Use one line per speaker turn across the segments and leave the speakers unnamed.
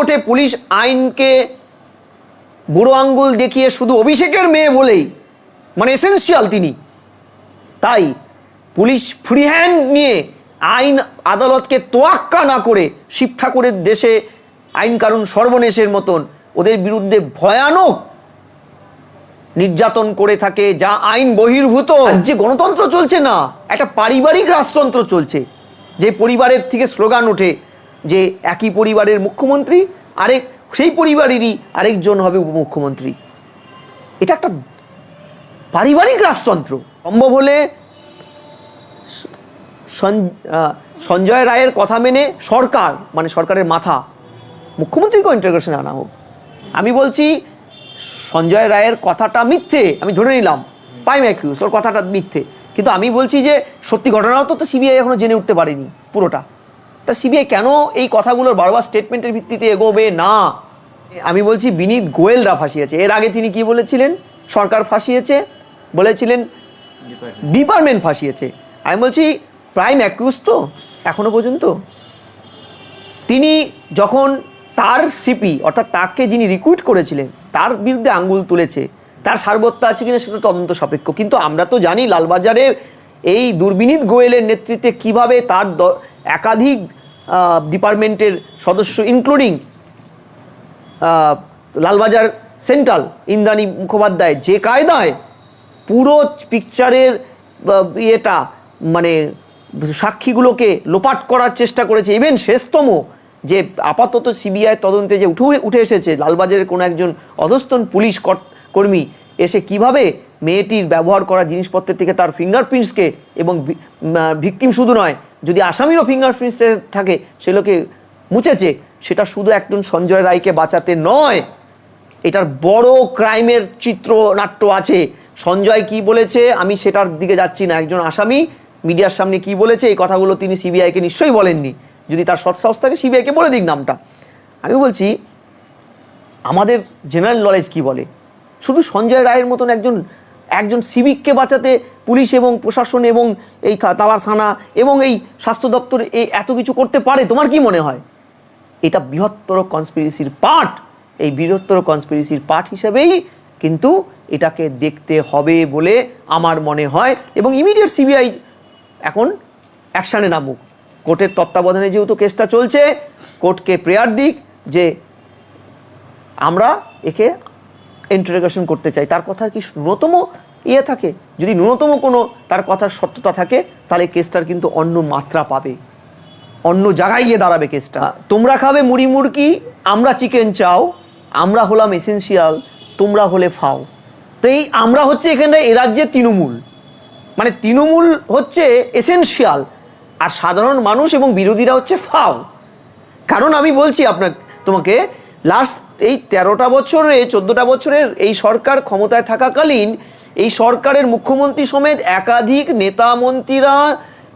ওঠে, পুলিশ আইনকে বুড়ো আঙ্গুল দেখিয়ে শুধু অভিষেকের মেয়ে বলেই মানে এসেন্সিয়াল তিনি। তাই পুলিশ ফ্রি হ্যান্ড নিয়ে আইন আদালতকে তোয়াক্কা না করে শিব ঠাকুরের দেশে আইন কানুন সর্বনেশের মতন ওদের বিরুদ্ধে ভয়ানক নির্যাতন করে থাকে, যা আইন বহির্ভূত। যে গণতন্ত্র চলছে না, একটা পারিবারিক রাজতন্ত্র চলছে, যে পরিবারের থেকে স্লোগান ওঠে যে একই পরিবারের মুখ্যমন্ত্রী, আরেক, সেই পরিবারেরই আরেকজন হবে উপমুখ্যমন্ত্রী। এটা একটা পারিবারিক রাজতন্ত্র। সম্ভব হলে সঞ্জয় রায়ের কথা মেনে সরকার মানে সরকারের মাথা মুখ্যমন্ত্রীকেও ইন্টারগ্রেশনে আনা হোক। আমি বলছি, সঞ্জয় রায়ের কথাটা মিথ্যে, আমি ধরে নিলাম। পাইম অ্যাকিউজ ওর কথাটা মিথ্যে। কিন্তু আমি বলছি যে, সত্যি ঘটনাও তো সিবিআই এখনও জেনে উঠতে পারেনি, পুরোটা। তা সিবিআই কেন এই কথাগুলোর বারবার স্টেটমেন্টের ভিত্তিতে এগোবে? না। আমি বলছি বিনীত গোয়েলরা ফাঁসিয়েছে। এর আগে তিনি কি বলেছিলেন? সরকার ফাঁসিয়েছে। বলেছিলেন ডিপার্টমেন্ট ফাঁসিয়েছে। আমি বলছি, প্রাইম অ্যাকিউজ তো, এখনও পর্যন্ত। তিনি যখন তার সিপি অর্থাৎ তাকে যিনি রিক্রুট করেছিলেন, তার বিরুদ্ধে আঙ্গুল তুলেছে, তার সারবত্তা আছে কিনা সেটা তদন্ত সাপেক্ষ। কিন্তু আমরা তো জানি, লালবাজারে এই দুর্বিনীত গোয়েলের নেতৃত্বে কীভাবে তার একাধিক ডিপার্টমেন্টের সদস্য ইনক্লুডিং লালবাজার সেন্ট্রাল ইন্দ্রাণী মুখোপাধ্যায়, যে কায়দায় পুরো পিকচারের ইয়েটা মানে সাক্ষীগুলোকে লোপাট করার চেষ্টা করেছে। ইভেন শেষতম যে আপাতত সিবিআই তদন্তে যে উঠে উঠে এসেছে, লালবাজারের কোনো একজন অধস্তন পুলিশ কর- কর্মী এসে কীভাবে মেয়েটির ব্যবহার করা জিনিসপত্রের থেকে তার ফিঙ্গারপ্রিন্টসকে এবং ভিকটিম শুধু নয়, যদি আসামিরও ফিঙ্গারপ্রিন্টস থাকে সেগুলোকে মুছেছে, সেটা শুধু একজন সঞ্জয় রায়কে বাঁচাতে নয়, এটার বড় ক্রাইমের চিত্রনাট্য আছে। সঞ্জয় কি বলেছে, আমি সেটার দিকে যাচ্ছি না। একজন আসামি মিডিয়ার সামনে কি বলেছে, এই কথাগুলো তিনি সিবিআইকে নিশ্চয়ই বলেননি। যদি তার সৎসাহস থাকে, সিবিআইকে বলে দিক নামটা। আমি বলছি, আমাদের জেনারেল নলেজ কি বলে? শুধু সঞ্জয় রায়ের মতন একজন একজন সিভিককে বাঁচাতে পুলিশ এবং প্রশাসন এবং এই তালার থানা এবং এই স্বাস্থ্য দপ্তর এই এত কিছু করতে পারে, তোমার কি মনে হয়? এটা বৃহত্তর কনস্পিরেসির পার্ট এই বৃহত্তর কনস্পিরেসির পার্ট হিসেবেই কিন্তু এটাকে দেখতে হবে বলে আমার মনে হয় এবং ইমিডিয়েট সিবিআই এখন অ্যাকশানে নামুক। কোর্টের তত্ত্বাবধানে যেহেতু কেসটা চলছে, কোর্টকে প্রেয়ার দিক যে আমরা একে ইন্টারোগেশন করতে চাই তার কথার কি ন্যূনতম ইয়ে থাকে? যদি ন্যূনতম কোনো তার কথার সত্যতা থাকে তাহলে কেসটার কিন্তু অন্য মাত্রা পাবে। অন্য জায়গায় গিয়ে দাঁড়াবে কেসটা। তোমরা খাবে মুড়ি মুড়কি আমরা চিকেন চাও আমরা হলাম এসেন্সিয়াল তোমরা হলে ফাও। তো এই আমরা হচ্ছে এখানে এ রাজ্যে তৃণমূল। মানে তৃণমূল হচ্ছে এসেন্সিয়াল আর সাধারণ মানুষ এবং বিরোধীরা হচ্ছে ফাও। কারণ আমি বলছি আপনার তোমাকে লাস্ট এই তেরোটা বছরে, চোদ্দোটা বছরের এই সরকার ক্ষমতায় থাকাকালীন এই সরকারের মুখ্যমন্ত্রী সমেত একাধিক নেতা মন্ত্রীরা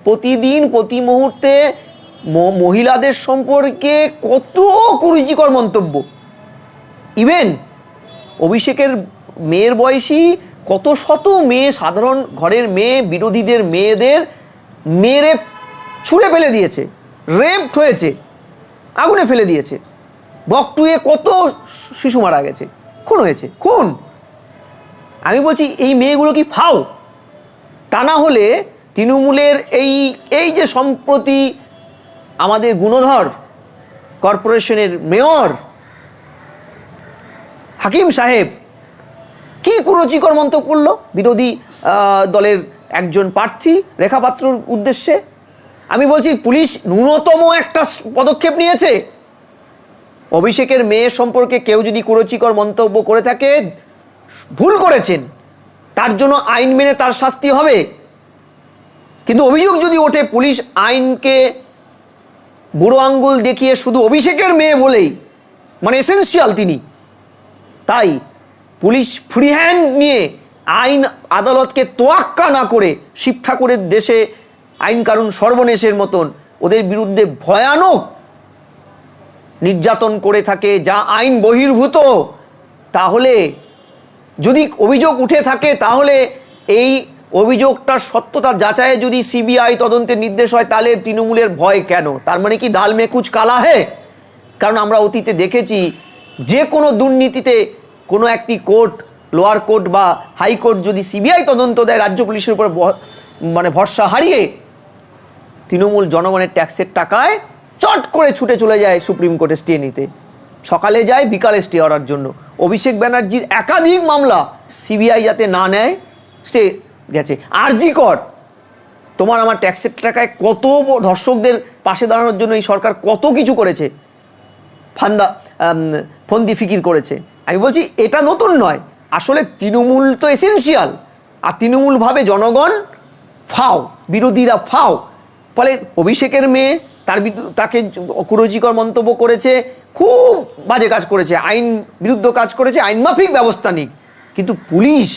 প্রতিদিন, প্রতি মুহূর্তে মহিলাদের সম্পর্কে কত কুরুচিকর মন্তব্য। ইভেন অভিষেকের মেয়ের বয়সী কত শত মেয়ে, সাধারণ ঘরের মেয়ে, বিরোধীদের মেয়েদের মেরে ছুঁড়ে ফেলে দিয়েছে রেপ হয়েছে, আগুনে ফেলে দিয়েছে। বকটুয়ে কত শিশু মারা গেছে? খুন হয়েছে, খুন। আমি বলছি, এই মেয়েগুলো কি ফাও? তা না হলে তৃণমূলের এই এই যে সম্প্রতি আমাদের গুণধর কর্পোরেশনের মেয়র হাকিম সাহেব কি কুরুচিকর মন্তব্য করল? বিরোধী দলের একজন প্রার্থী রেখাপাত্রর উদ্দেশ্যে। আমি বলছি, পুলিশ ন্যূনতম একটা পদক্ষেপ নিয়েছে। অভিষেকের মেয়ে সম্পর্কে কেউ যদি কুরুচিকর মন্তব্য করে থাকে, ভুল করেছেন। তার জন্য আইন মেনে তার শাস্তি হবে। কিন্তু অভিযোগ যদি ওঠে, পুলিশ আইনকে বুড়ো আঙ্গুল দেখিয়ে শুধু অভিষেকের মেয়ে বলেই মানে এসেন্সিয়াল তিনি। তাই পুলিশ ফ্রি হ্যান্ড নিয়ে আইন আদালতকে তোয়াক্কা না করে শিব ঠাকুরের দেশে আইন কানুন সর্বনেশের মতন ওদের বিরুদ্ধে ভয়ানক নির্যাতন করে থাকে, যা আইন বহির্ভূত, তাহলে যদি অভিযোগ উঠে থাকে, তাহলে এই অভিযোগটার সত্যতা যাচাইয়ে যদি সিবিআই তদন্তের নির্দেশ হয়, তাহলে তৃণমূলের ভয় কেন? তার মানে কি ডাল মে কুচ কালা হে? কারণ আমরা অতীতে দেখেছি, যে কোনো দুর্নীতিতে কোনো একটি কোর্ট, লোয়ার কোর্ট বা হাইকোর্ট যদি সিবিআই তদন্ত দেয়, রাজ্য পুলিশের উপর মানে ভরসা হারিয়ে তৃণমূল জনগণের ট্যাক্সের টাকায় চট করে ছুটে চলে যায় সুপ্রিম কোর্টে স্টে নিতে। সকালে যায়, বিকালে স্টে অর্ডার জন্য। অভিষেক ব্যানার্জির একাধিক মামলা সিবিআই যাতে না নেয় স্টে গেছে। আরজি কর, তোমার আমার ট্যাক্সের টাকায় কত ধর্ষকদের পাশে দাঁড়ানোর জন্য এই সরকার কত কিছু করেছে? ফান্দা ফন্দি ফিকির করেছে। আমি বলছি, এটা নতুন নয়। আসলে তৃণমূল তো এসেনশিয়াল আর তৃণমূলভাবে জনগণ ফাও, বিরোধীরা ফাও। ফলে অভিষেকের মেয়ে তার তাকে কুরুচিকর মন্তব্য করেছে, খুব বাজে কাজ করেছে, আইন বিরুদ্ধ কাজ করেছে আইনমাফিক ব্যবস্থা নিক। কিন্তু পুলিশ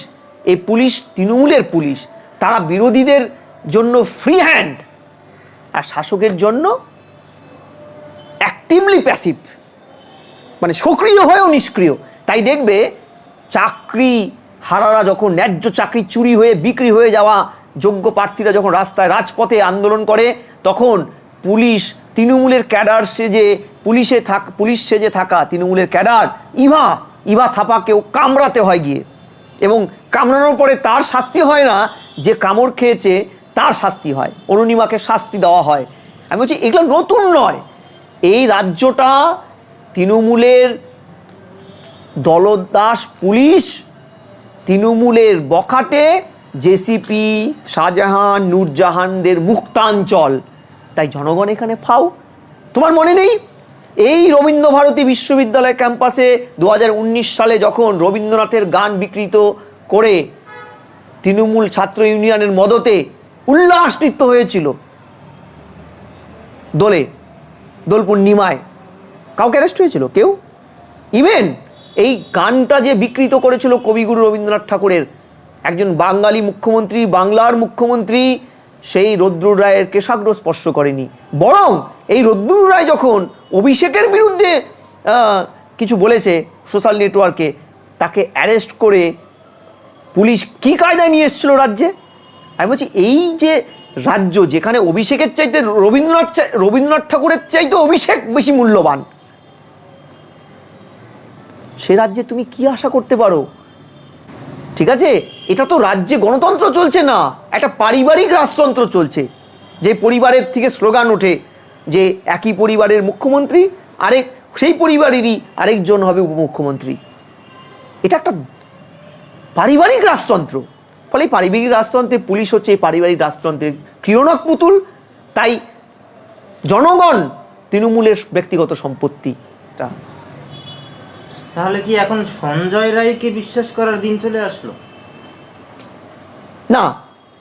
এই পুলিশ তৃণমূলের পুলিশ, তারা বিরোধীদের জন্য ফ্রি হ্যান্ড আর শাসকের জন্য অ্যাক্টিভলি প্যাসিভ মানে সক্রিয় হয়েও নিষ্ক্রিয়। তাই দেখবে, চাকরি হারারা যখন ন্যায্য চাকরি চুরি হয়ে বিক্রি হয়ে যাওয়া যোগ্য প্রার্থীরা যখন রাস্তায় রাজপথে আন্দোলন করে, তখন পুলিশ, তৃণমূলের ক্যাডার সেজে, পুলিশে থাক, পুলিশ সেজে থাকা তৃণমূলের ক্যাডার, ইভা ইভা থাপাকেও কামড়াতে হয় গিয়ে। এবং কামড়ানোর পরে তার শাস্তি হয় না, যে কামড় খেয়েছে তার শাস্তি হয়, অরুণিমাকে শাস্তি দেওয়া হয়। আমি বলছি, এগুলো নতুন নয়। এই রাজ্যটা তৃণমূলের দলদাস পুলিশ, তৃণমূলের বখাটে, জেসিপি, শাহজাহান, নূরজাহানদের মুক্তাঞ্চল। তাই জনগণ এখানে ফাও। তোমার মনে নেই? এই রবীন্দ্রভারতী বিশ্ববিদ্যালয় ক্যাম্পাসে দু হাজার উনিশ সালে যখন রবীন্দ্রনাথের গান বিকৃত করে তৃণমূল ছাত্র ইউনিয়নের মদতে উল্লাস নৃত্য হয়েছিল, দোলে, দোল পূর্ণিমায়, কাউকে অ্যারেস্ট হয়েছিল? কেউ? ইভেন এই গানটা যে বিকৃত করেছিল কবিগুরু রবীন্দ্রনাথ ঠাকুরের, একজন বাঙালি মুখ্যমন্ত্রী, বাংলার মুখ্যমন্ত্রী সেই রদ্রুর রায়ের কেশাগ্র স্পর্শ করেনি। বরং এই রদ্রুর রায় যখন অভিষেকের বিরুদ্ধে কিছু বলেছে সোশ্যাল নেটওয়ার্কে, তাকে অ্যারেস্ট করে পুলিশ কি কায়দায় নিয়ে এসেছিল রাজ্যে? আমি বলছি, এই যে রাজ্য যেখানে অভিষেকের চাইতে রবীন্দ্রনাথ রবীন্দ্রনাথ ঠাকুরের চাইতে অভিষেক বেশি মূল্যবান, সে রাজ্যে তুমি কি আশা করতে পারো? ঠিক আছে? এটা তো রাজ্যে গণতন্ত্র চলছে না। একটা পারিবারিক রাজতন্ত্র চলছে। যে পরিবারের থেকে স্লোগান ওঠে যে একই পরিবারের মুখ্যমন্ত্রী, আরেক, সেই পরিবারেরই আরেকজন হবে উপমুখ্যমন্ত্রী। এটা একটা পারিবারিক রাজতন্ত্র। ফলে পারিবারিক রাজতন্ত্রে পুলিশ হচ্ছে এই পারিবারিক রাজতন্ত্রের ক্রিয়নক পুতুল। তাই জনগণ তৃণমূলের ব্যক্তিগত সম্পত্তি এটা
তাহলে কি এখন সঞ্জয় রায়কে বিশ্বাস করার দিন চলে আসলো?
না,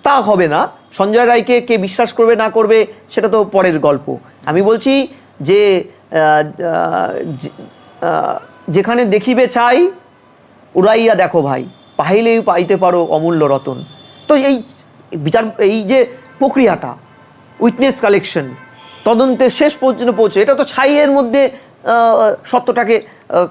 তা হবে না। সঞ্জয় রায়কে কে বিশ্বাস করবে, না করবে, সেটা তো পরের গল্প। আমি বলছি যে যেখানে দেখিবে চাই উড়াইয়া দেখো ভাই পাইলেই পাইতে পারো অমূল্য রতন। তো এই বিচার, এই যে প্রক্রিয়াটা উইটনেস কালেকশন তদন্তের শেষ পর্যন্ত পৌঁছে, এটা তো ছাইয়ের মধ্যে সত্যটাকে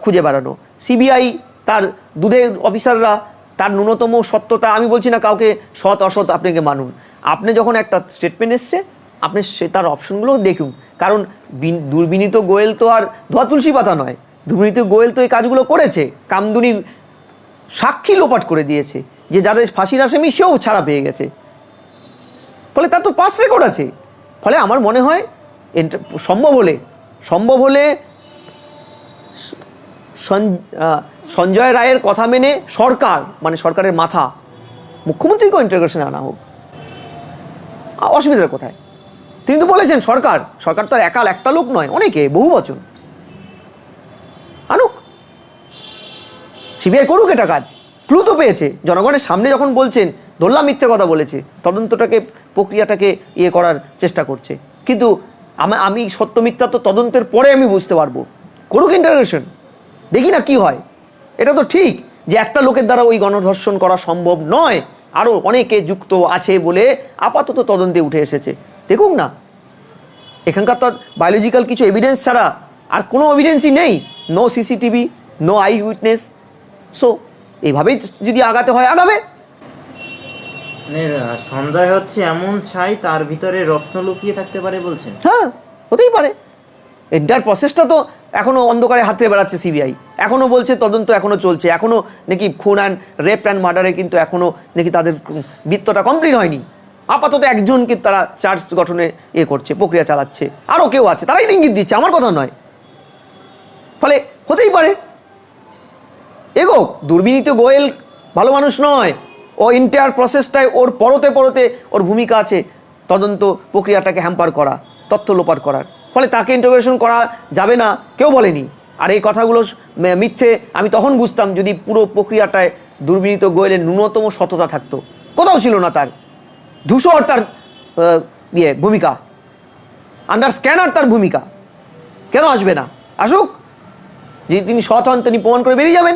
খুঁজে বেড়ানো। সিবিআই তার দুধের অফিসাররা, তার ন্যূনতম সত্যতা, আমি বলছি না কাউকে সৎ, অসৎ আপনাকে মানুন। আপনি যখন একটা স্টেটমেন্ট এসছে, আপনি সে, তার অপশনগুলো দেখুন। কারণ দুর্বিনীত গোয়েল তো আর ধোয়া তুলসী পাতা নয়। দুর্বিনীত গোয়েল তো এই কাজগুলো করেছে। কামদুনির সাক্ষী লোপাট করে দিয়েছে যে যাদের ফাঁসির আসামি সেও ছাড়া পেয়ে গেছে। ফলে তার তো পাস রেকর্ড আছে। ফলে আমার মনে হয় সম্ভব হলে সম্ভব হলে সঞ্জয় রায়ের কথা মেনে সরকার মানে সরকারের মাথা, মুখ্যমন্ত্রীকেও ইন্টারগ্রেশনে আনা হোক। অসুবিধার কোথায়? তিনি তো বলেছেন সরকার সরকার তো একাল একটা লোক নয়, অনেকে, বহু বচন। আনুক। সিবিআই করুক এটা কাজ। ক্লু তো পেয়েছে। জনগণের সামনে যখন বলছেন, ধরলাম মিথ্যে কথা বলেছে, তদন্তটাকে, প্রক্রিয়াটাকে ইয়ে করার চেষ্টা করছে। কিন্তু আমি সত্য মিথ্যা তো তদন্তের পরে আমি বুঝতে পারব। করুক ইন্টারগ্রেশন দেখি না কি হয়। এটা তো ঠিক যে একটা লোকের দ্বারা ওই গণধর্ষণ করা সম্ভব নয়। আরও অনেকে যুক্ত আছে বলে আপাতত তদন্তে উঠে এসেছে। দেখুক না। এখানকার তো বায়োলজিক্যাল কিছু এভিডেন্স ছাড়া আর কোনো এভিডেন্সই নেই। No CCTV no eye witness so এইভাবেই যদি আগাতে হয় আগাবে।
মানে সঞ্জয় হচ্ছে এমন ছাই তার ভিতরে রত্ন লুকিয়ে থাকতে পারে বলছেন।
হ্যাঁ হতেই পারে। এন্টার প্রসেসটা তো এখনও অন্ধকারে হাতে বেড়াচ্ছে সিবিআই। এখনও বলছে তদন্ত এখনও চলছে। এখনও নাকি খুন অ্যান্ড রেপ অ্যান্ড মার্ডারে কিন্তু এখনও নাকি তাদের বৃত্তটা কমপ্লিট হয়নি। আপাতত একজনকে তারা চার্জ গঠনে এ করছে, প্রক্রিয়া চালাচ্ছে। আরও কেউ আছে, তারাই ইঙ্গিত দিচ্ছে, আমার কথা নয়। ফলে হতেই পারে। এগোক দুর্বিনীত গোয়েল ভালো মানুষ নয়। ও ইন্টায়ার প্রসেসটায় ওর পরতে পরতে ওর ভূমিকা আছে তদন্ত প্রক্রিয়াটাকে হ্যাম্পার করা, তথ্য লোপাট করার। ফলে তাকে ইন্টারভেশন করা যাবে না, কেউ বলেনি। আর এই কথাগুলো মিথ্যে, আমি তখন বুঝতাম যদি পুরো প্রক্রিয়াটায় দুর্বিনীত গোয়েলের ন্যূনতম সততা থাকতো। কোথাও ছিল না তার ধূসর তার ইয়ে ভূমিকা। আন্ডার স্ক্যানার তার ভূমিকা। কেন আসবে না? আসুক। যদি তিনি সৎ হন, তিনি প্রমাণ করে বেরিয়ে যাবেন।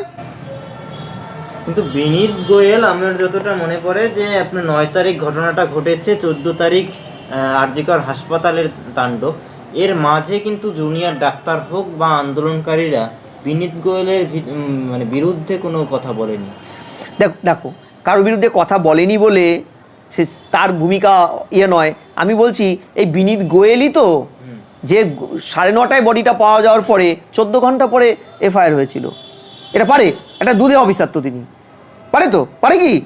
কিন্তু বিনীত গোয়েল, আমার যতটা মনে পড়ে যে আপনার নয় তারিখ ঘটনাটা ঘটেছে, চোদ্দ তারিখ আরজিকর হাসপাতালের তাণ্ডব। এর মাঝে কিন্তু জুনিয়র ডাক্তার হোক বা আন্দোলনকারীরা বিনীত গোয়েলের মানে বিরুদ্ধে কোনো কথা বলেনি।
দেখ দেখো কারোর বিরুদ্ধে কথা বলেনি বলে সে তার ভূমিকা ইয়ে নয়। আমি বলছি এই বিনীত গোয়েলই তো যে সাড়ে নটায় বডিটা পাওয়া যাওয়ার পরে চোদ্দ ঘণ্টা পরে এফআইআর হয়েছিল। এটা পারে এটা দুধে অফিসার তো তিনি। পারে তো? পারে কি?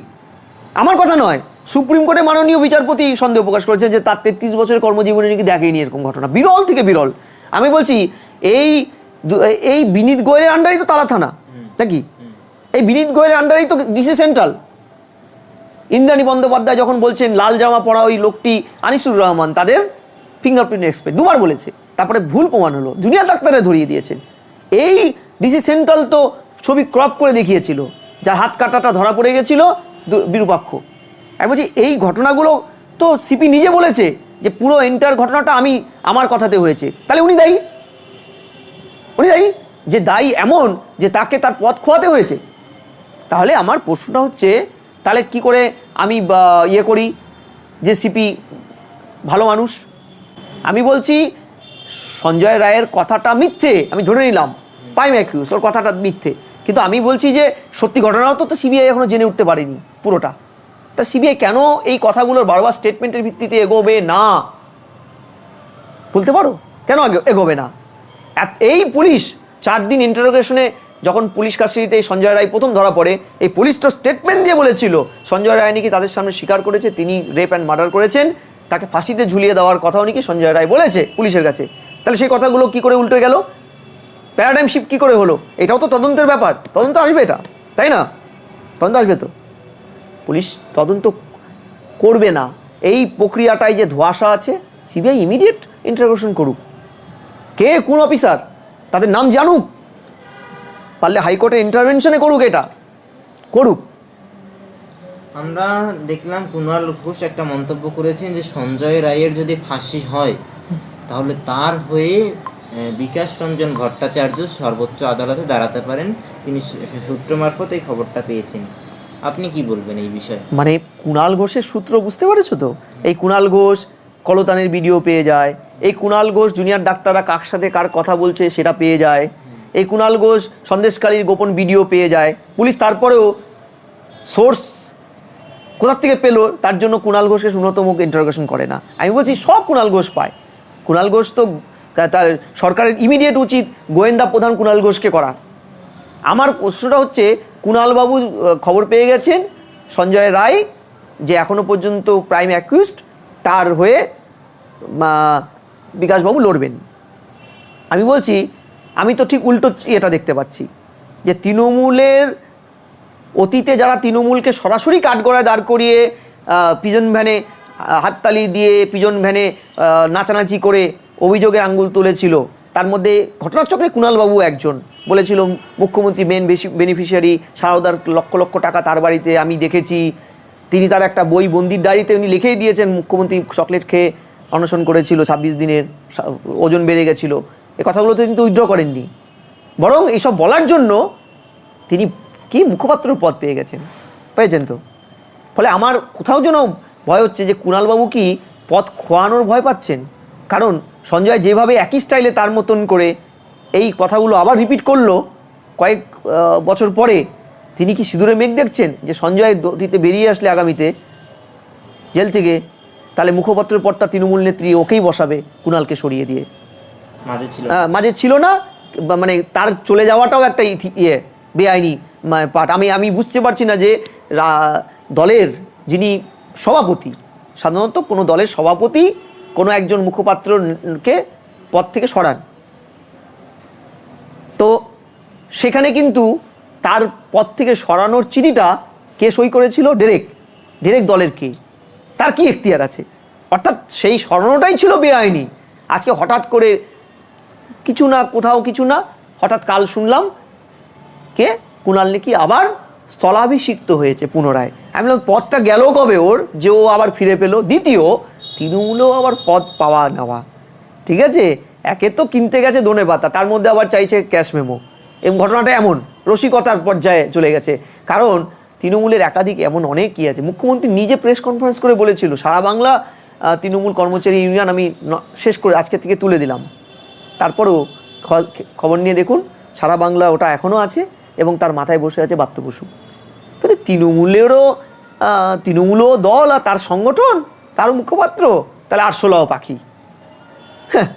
আমার কথা নয়। সুপ্রিম কোর্টে মাননীয় বিচারপতি সন্দেহ প্রকাশ করেছে যে তার তেত্রিশ বছরের কর্মজীবনে নাকি দেখেনি এরকম ঘটনা। বিরল থেকে বিরল। আমি বলছি এই এই বিনীত গোয়েলের আন্ডারেই তো তালা থানা। নাকি? এই বিনীত গোয়েলের আন্ডারেই তো ডিসি সেন্ট্রাল। ইন্দ্রাণী বন্দ্যোপাধ্যায় যখন বলছেন লাল জামা পরা ওই লোকটি আনিসুর রহমান তাদের ফিঙ্গারপ্রিন্ট এক্সপার্ট দুবার বলেছে। তারপরে ভুল প্রমাণ হলো। জুনিয়র ডাক্তারে ধরিয়ে দিয়েছেন। এই ডিসি সেন্ট্রাল তো ছবি ক্রপ করে দেখিয়েছিল। যার হাত কাটাটা ধরা পড়ে গেছিল বিরূপাক্ষ। আমি বলছি, এই ঘটনাগুলো তো সিপি নিজে বলেছে যে পুরো এন্টার ঘটনাটা আমি আমার কথাতে হয়েছে। তাহলে উনি দায়ী। উনি দায়ী যে দায়ী এমন যে তাকে তার পথ খোয়াতে হয়েছে। তাহলে আমার প্রশ্নটা হচ্ছে, তাহলে কি করে আমি ইয়ে করি যে সিপি ভালো মানুষ? আমি বলছি, সঞ্জয় রায়ের কথাটা মিথ্যে, আমি ধরে নিলাম। পাইম অ্যাকিউজ ওর কথাটা মিথ্যে। কিন্তু আমি বলছি যে সত্যি ঘটনাও তো সিবিআই এখনও জেনে উঠতে পারেনি, পুরোটা। তা সিবিআই কেন এই কথাগুলোর বারবার স্টেটমেন্টের ভিত্তিতে এগোবে না? বলতে পারো? কেন এগোবে না? এই পুলিশ চার দিন ইন্টারোগেশনে যখন পুলিশ কাস্টাডিতে এই সঞ্জয় রায় প্রথম ধরা পড়ে, এই পুলিশ তো স্টেটমেন্ট দিয়ে বলেছিল, সঞ্জয় রায় নাকি তাদের সামনে স্বীকার করেছে, তিনি রেপ অ্যান্ড মার্ডার করেছেন, তাকে ফাঁসিতে ঝুলিয়ে দেওয়ার কথাও নাকি সঞ্জয় রায় বলেছে পুলিশের কাছে। তাহলে সেই কথাগুলো কি করে উল্টে গেল? প্যারাডাইম শিফট কী করে হলো? এটাও তো তদন্তের ব্যাপার, তদন্ত আসবে এটা, তাই না? তদন্ত আসবে তো। পুলিশ তদন্ত করবে না। এই প্রক্রিয়াটায় যে ধোঁয়াশা আছে, সিবিআই ইমিডিয়েট ইন্টারোগেশন করুক। কে, কোন অফিসার তাদের নাম জানুক। পারলে হাইকোর্টে ইন্টারভেনশনে করুক এটা। করুক।
আমরা দেখলাম কুণাল ঘোষ একটা মন্তব্য করেছেন যে সঞ্জয় রায়ের যদি ফাঁসি হয়, তাহলে তার হয়ে বিকাশ রঞ্জন ভট্টাচার্য সর্বোচ্চ আদালতে দাঁড়াতে পারেন। তিনি সূত্র মারফত এই খবরটা পেয়েছেন। আপনি কি বলবেন এই বিষয়ে?
মানে কুণাল ঘোষের সূত্র বুঝতে পেরেছ তো? এই কুণাল ঘোষ কলতানের ভিডিও পেয়ে যায়। এই কুণাল ঘোষ জুনিয়র ডাক্তাররা কার সাথে কার কথা বলছে সেটা পেয়ে যায়। এই কুণাল ঘোষ সন্দেশকালীর গোপন ভিডিও পেয়ে যায়। পুলিশ তারপরেও সোর্স কোথার থেকে পেল? তার জন্য কুণাল ঘোষকে ন্যূনতম ইন্টারোগেশন করে না। আমি বলছি, সব কুণাল ঘোষ পায়। কুণাল ঘোষ তো তার সরকারের ইমিডিয়েট উচিত গোয়েন্দা প্রধান কুণাল ঘোষকে করা। আমার প্রশ্নটা হচ্ছে কুণালবাবু খবর পেয়ে গেছেন সঞ্জয় রায়, যে এখনও পর্যন্ত প্রাইম অ্যাকিউজড তার হয়ে বিকাশবাবু লড়বেন। আমি বলছি, আমি তো ঠিক উল্টো এটা দেখতে পাচ্ছি, যে তৃণমূলের অতীতে যারা তৃণমূলকে সরাসরি কাঠগড়ায় দাঁড় করিয়ে পিজন ভ্যানে হাততালি দিয়ে পিজন ভ্যানে নাচানাচি করে অভিযোগে আঙ্গুল তুলেছিল তার মধ্যে ঘটনাচক্রে কুণালবাবু একজন বলেছিল, মুখ্যমন্ত্রী মেন বেশি বেনিফিশিয়ারি সারদার লক্ষ লক্ষ টাকা তার বাড়িতে আমি দেখেছি। তিনি তার একটা বই বন্দির ডায়েরিতে উনি লিখেই দিয়েছেন, মুখ্যমন্ত্রী চকলেট খেয়ে অনশন করেছিল, ছাব্বিশ দিনের ওজন বেড়ে গেছিল। এই কথাগুলো তো কিন্তু উইথড্র করেননি। বরং এইসব বলার জন্য তিনি কি মুখপাত্র পদ পেয়ে গেছেন? পেয়েছেন তো? ফলে আমার কোথাও যেন ভয় হচ্ছে যে কুণালবাবু কি পথ খোয়ানোর ভয় পাচ্ছেন? কারণ সঞ্জয় যেভাবে একই স্টাইলে তার মতন করে এই কথাগুলো আবার রিপিট করল কয়েক বছর পরে তিনি কি সিঁদুরে মেঘ দেখছেন যে সঞ্জয় অতীতে বেরিয়ে আসলে আগামীতে? জেল থেকে। তাহলে মুখপাত্রের পদটা তৃণমূল নেত্রী ওকেই বসাবে কুণালকে সরিয়ে দিয়ে।
মাঝে ছিল।
মাঝে ছিল না মানে তার চলে যাওয়াটাও একটা ইয়ে বেআইনি পাঠ। আমি আমি বুঝতে পারছি না যে দলের যিনি সভাপতি সাধারণত কোনো দলের সভাপতি কোনো একজন মুখপাত্রকে পদ থেকে সরান। তো সেখানে কিন্তু তার পদ থেকে সরানোর চিঠিটা কে সই করেছিল? ডেরেক ডেরেক দলের কে? তার কি এখতিয়ার আছে? অর্থাৎ সেই সরানোটাই ছিল বেআইনি। আজকে হঠাৎ করে কিছু না, কোথাও কিছু না, হঠাৎ কাল শুনলাম কে? কুণাল নাকি আবার স্থলাভিষিক্ত হয়েছে পুনরায়। আমি বললাম, পদটা গেল কবে ওর? যে ও আবার ফিরে পেল। দ্বিতীয় তৃণমূলেও আবার পদ পাওয়া নেওয়া। ঠিক আছে? একে তো কিনতে গেছে দোনে পাতা, তার মধ্যে আবার চাইছে ক্যাশ মেমো। এবং ঘটনাটা এমন, রসিকতার পর্যায়ে চলে গেছে। কারণ তৃণমূলের একাধিক এমন অনেকই আছে। মুখ্যমন্ত্রী নিজে প্রেস কনফারেন্স করে বলেছিল, সারা বাংলা তৃণমূল কর্মচারী ইউনিয়ন আমি শেষ করে, আজকে থেকে তুলে দিলাম। তারপরেও খবর নিয়ে দেখুন, সারা বাংলা ওটা এখনও আছে এবং তার মাথায় বসে আছে বাত্য বসু তৃণমূলেরও তৃণমূলও দল আর তার সংগঠন তার মুখপাত্র? তাহলে আটশোলাও পাখি। হ্যাঁ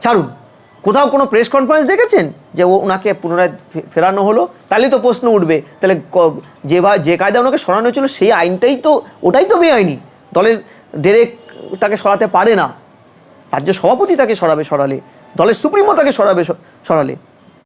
ছাড়ুন। কোথাও কোনো প্রেস কনফারেন্স দেখেছেন? যে ও ওনাকে পুনরায় ফেরানো হলো? তাহলে তো প্রশ্ন উঠবে। তাহলে যে ভা- যে কায়দা ওনাকে সরানো হয়েছিল, সেই আইনটাই তো, ওটাই তো বেআইনি। দলের ডেরেক তাকে সরাতে পারে না। রাজ্য সভাপতি তাকে সরাবে, সরালে। দলের সুপ্রিমো তাকে সরাবে সরালে।